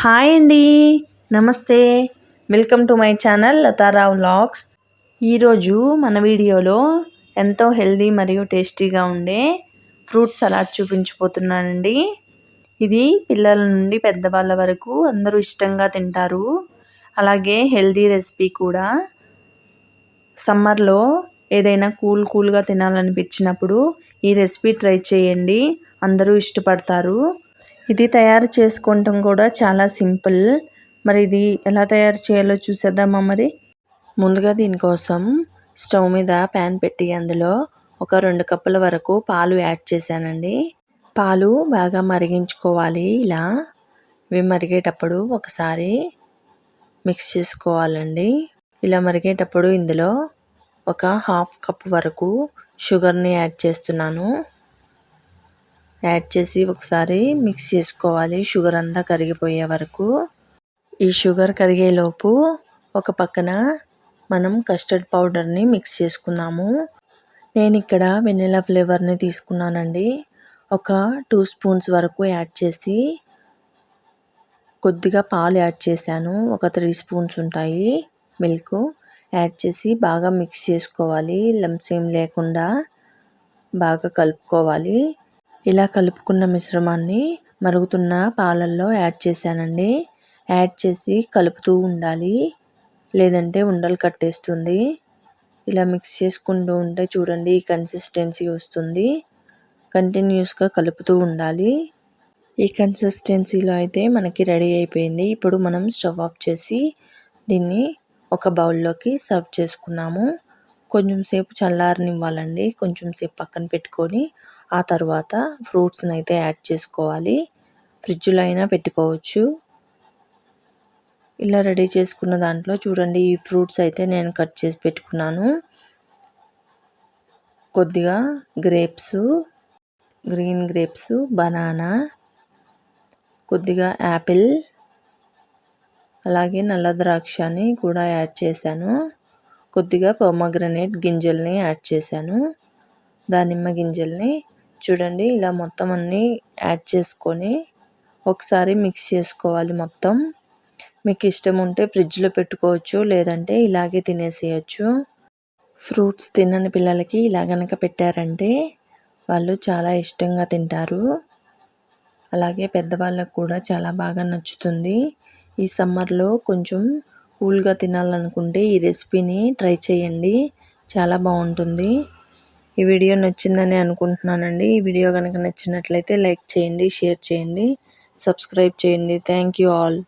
Hi అండి. Namaste. Welcome to my channel Latha Rao vlogs. ఈరోజు మన వీడియోలో ఎంతో హెల్దీ మరియు టేస్టీగా ఉండే ఫ్రూట్ సలాడ్ చూపించిపోతున్నానండి ఇది పిల్లల నుండి పెద్దవాళ్ళ వరకు అందరూ ఇష్టంగా తింటారు. అలాగే హెల్దీ రెసిపీ కూడా. సమ్మర్లో ఏదైనా కూల్ కూల్గా తినాలనిపించినప్పుడు ఈ రెసిపీ ట్రై చేయండి. అందరూ ఇష్టపడతారు. ఇది తయారు చేసుకోవటం కూడా చాలా సింపుల్. మరి ఇది ఎలా తయారు చేయాలో చూసేద్దామా మరి? ముందుగా దీనికోసం స్టవ్ మీద ప్యాన్ పెట్టి అందులో ఒక రెండు కప్పుల వరకు పాలు యాడ్ చేశానండి. పాలు బాగా మరిగించుకోవాలి. ఇలా ఇవి మరిగేటప్పుడు ఒకసారి మిక్స్ చేసుకోవాలండి. ఇలా మరిగేటప్పుడు ఇందులో ఒక హాఫ్ కప్ వరకు షుగర్ని యాడ్ చేస్తున్నాను. యాడ్ చేసి ఒకసారి మిక్స్ చేసుకోవాలి. షుగర్ అంతా కరిగిపోయే వరకు. ఈ షుగర్ కరిగేలోపు ఒక పక్కన మనం కస్టర్డ్ పౌడర్ని మిక్స్ చేసుకున్నాము నేను ఇక్కడ వెనిలా ఫ్లేవర్ని తీసుకున్నానండి. ఒక టూ స్పూన్స్ వరకు యాడ్ చేసి కొద్దిగా పాలు యాడ్ చేశాను. ఒక త్రీ స్పూన్స్ ఉంటాయి మిల్క్. యాడ్ చేసి బాగా మిక్స్ చేసుకోవాలి. లంప్స్ ఏం లేకుండా బాగా కలుపుకోవాలి. ఇలా కలుపుకున్న మిశ్రమాన్ని మరుగుతున్న పాలల్లో యాడ్ చేశానండి. యాడ్ చేసి కలుపుతూ ఉండాలి. లేదంటే ఉండలు కట్టేస్తుంది. ఇలా మిక్స్ చేసుకుంటూ ఉంటే చూడండి ఈ కన్సిస్టెన్సీ వస్తుంది. కంటిన్యూస్గా కలుపుతూ ఉండాలి. ఈ కన్సిస్టెన్సీలో అయితే మనకి రెడీ అయిపోయింది. ఇప్పుడు మనం స్టవ్ ఆఫ్ చేసి దీన్ని ఒక బౌల్లోకి సర్వ్ చేసుకున్నాము. కొంచెం సేపు చల్లారనివ్వాలండి. కొంచెం సేపు పక్కన పెట్టుకొని ఆ తర్వాత ఫ్రూట్స్ని అయితే యాడ్ చేసుకోవాలి. ఫ్రిడ్జ్లో అయినా పెట్టుకోవచ్చు. ఇలా రెడీ చేసుకున్న దాంట్లో చూడండి ఈ ఫ్రూట్స్ అయితే నేను కట్ చేసి పెట్టుకున్నాను. కొద్దిగా గ్రేప్స్ గ్రీన్ గ్రేప్స్ బనానా కొద్దిగా యాపిల్ అలాగే నల్ల ద్రాక్షని కూడా యాడ్ చేశాను. కొద్దిగా పొమగ్రనేట్ గింజల్ని యాడ్ చేశాను. దానిమ్మ గింజల్ని చూడండి ఇలా మొత్తం అన్నీ యాడ్ చేసుకొని ఒకసారి మిక్స్ చేసుకోవాలి మొత్తం. మీకు ఇష్టం ఉంటే ఫ్రిడ్జ్లో పెట్టుకోవచ్చు లేదంటే ఇలాగే తినేసేయచ్చు. ఫ్రూట్స్ తినని పిల్లలకి ఇలా పెట్టారంటే వాళ్ళు చాలా ఇష్టంగా తింటారు. అలాగే పెద్దవాళ్ళకు కూడా చాలా బాగా నచ్చుతుంది. ఈ సమ్మర్లో కొంచెం కూల్గా తినాలనుకుంటే ఈ రెసిపీని ట్రై చేయండి. చాలా బాగుంటుంది. ఈ వీడియో నచ్చిందని అనుకుంటున్నానండి. ఈ వీడియో కనుక నచ్చినట్లయితే లైక్ చేయండి షేర్ చేయండి సబ్స్క్రైబ్ చేయండి. Thank you all.